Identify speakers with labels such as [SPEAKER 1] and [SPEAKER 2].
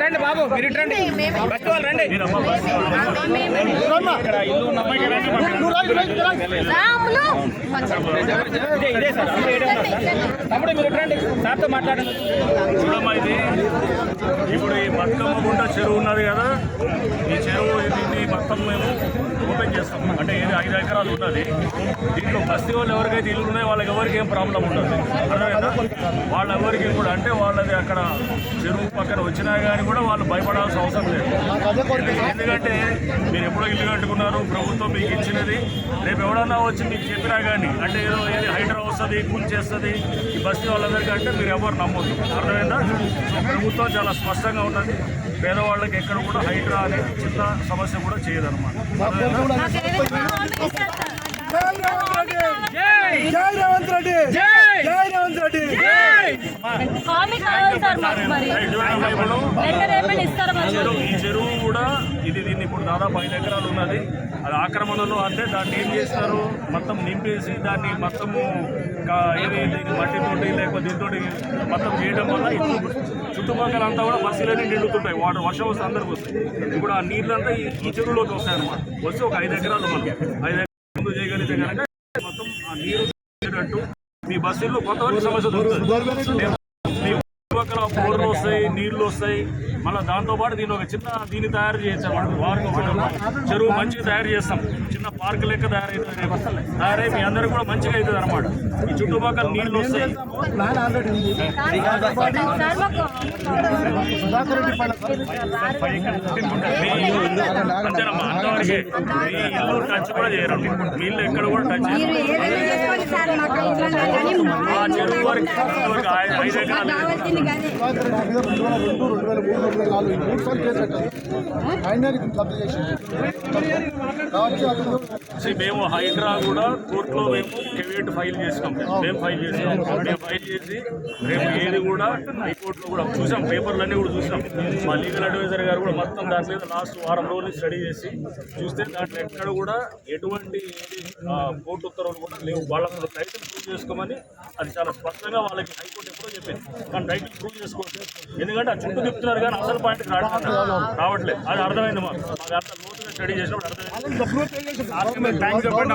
[SPEAKER 1] రండి బాబు మీరు ఇటు రండి. ఫస్ట్ వాళ్ళు రండి. ఇదే ఇదే సార్. తమ్ముడు మీరు ఇటు రండి. సార్తో మాట్లాడండి.
[SPEAKER 2] చూడమ్మా ఇది. ఇప్పుడు ఈ బతుకమ్మ గుంట చెరువు ఉన్నది కదా. ఈ చెరువు దీన్ని మొత్తం మేము ఓపెన్ చేస్తాం. అంటే ఇది ఐదు ఎకరాలు ఉన్నది దీంట్లో బస్తీ వాళ్ళు ఎవరికైతే ఇల్లు ఉన్నాయో వాళ్ళకి ఎవరికి ఏం ప్రాబ్లం ఉండదు. అర్థమైందా? వాళ్ళ ఎవరికి కూడా అంటే వాళ్ళది అక్కడ చెరువు పక్కన వచ్చినా కానీ కూడా వాళ్ళు భయపడాల్సిన అవసరం లేదు. ఎందుకంటే మీరు ఎప్పుడో ఇల్లు కట్టుకున్నారు ప్రభుత్వం మీకు ఇచ్చినది. రేపు ఎవడన్నా వచ్చి మీకు చెప్పినా కానీ అంటే ఏదో ఏది హైడ్రా వస్తుంది కూల్ చేస్తుంది ఈ బస్తీ వాళ్ళందరికీ అంటే మీరు ఎవరు నమ్మొద్దు. అర్థమైందా? ప్రభుత్వం చాలా స్పష్టంగా ఉన్నది. పేదవాళ్ళకి ఎక్కడ కూడా హైడ్రా అనే చిన్న సమస్య కూడా చేయదన్నమాట. ఈ చెరువు కూడా ఇది దీన్ని ఇప్పుడు దాదాపు ఐదు ఎకరాలు ఉన్నది. అది ఆక్రమణలో అంటే దాన్ని ఏం చేస్తారు? మొత్తం నింపేసి దాన్ని మొత్తము ఇది మట్టి తోటి లేకపోతే దీంతో మొత్తం చేయడం వల్ల చుట్టుపక్కల అంతా కూడా బస్సులన్నీ నిండుతుంటాయి. వాటర్ వర్షం వస్తే అందరికి వస్తాయి. ఇప్పుడు ఆ నీళ్ళంతా ఈ ఈ చెరువులోకి వస్తాయి అనమాట వచ్చి ఒక ఐదు ఎకరాలు మనం ఐదు ఎకరాలు ముందు చేయగలిగితే కనుక మొత్తం ఆ నీరు వచ్చేటట్టు మీ బస్సుల్లో కొంతవరకు సమస్య దొరుకుతుంది. చుట్టుపక్కల బోర్లు వస్తాయి నీళ్ళు వస్తాయి. మళ్ళీ దాంతో పాటు దీని ఒక చిన్న దీన్ని తయారు చేయొచ్చు అన్నమాట. వారికి చెరువు మంచిగా తయారు చేస్తాం. చిన్న పార్క్ లెక్క తయారవుతుంది రేపు తయారై మీ అందరికి కూడా మంచిగా అవుతుంది అనమాట ఈ చుట్టుపక్కల నీళ్ళు వస్తాయి. అంతేనమ్మా అంతవరకే మీ ఇల్లు టచ్ కూడా చేయరు మీ ఇల్లు ఎక్కడ కూడా టచ్ చేయరు. మేము హైడ్రా కూడా కోర్టులో మేము కెవియట్ ఫైల్ చేసినాం. మేము ఫైల్ చేసినాం. మేము ఫైల్ చేసి రేపు ఏది కూడా హైకోర్టులో కూడా చూసాం. పేపర్లన్నీ కూడా చూసాం. మా లీగల్ అడ్వైజర్ గారు కూడా మొత్తం దాని మీద లాస్ట్ వారం రోజులు స్టడీ చేసి చూస్తే దాంట్లో ఎక్కడ కూడా ఎటువంటి కోర్టు ఉత్తర్వులు కూడా లేవు. వాళ్ళ టైటిల్ చేసుకోమని అది చాలా స్పష్టంగా వాళ్ళకి హైకోర్టు ఎప్పుడో చెప్పింది కానీ రైట్ ప్రూవ్ చేసుకోవచ్చు ఎందుకంటే ఆ చుట్టూ చెప్తున్నారు కానీ అసలు పాయింట్ రావట్లేదు అది అర్థమైంది మాకు మాకు అంత లోతుగా స్టడీ చేసినప్పుడు అర్థమైంది